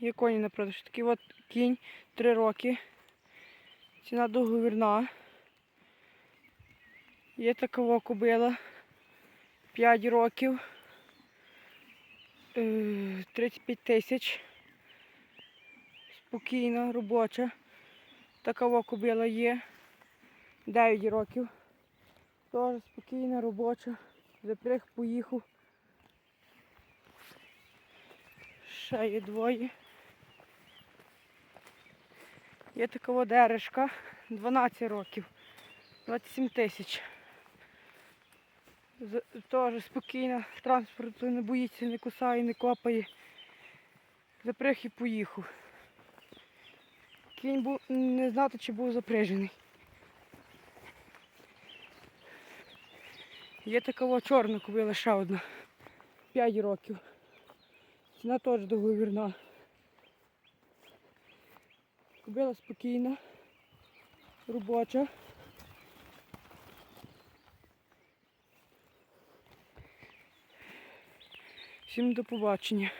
Є коні на продаж. Такий от кінь 3 роки. Ціна договірна. Є така во кобила 5 років. Е, 35 тисяч. Спокійна, робоча. Така во кобила є. 9 років. Теж спокійна, робоча. Запряг поїхав. Є двоє. Є така водережка, 12 років, 27 тисяч. Теж спокійна, транспорту не боїться, не кусає, не копає. Запряг і поїхав. Кінь був не знати, чи був запряжений. Є така во чорна кобила ще одна. 5 років. Ціна теж договірна. Кобила спокійна, робоча. Всім до побачення.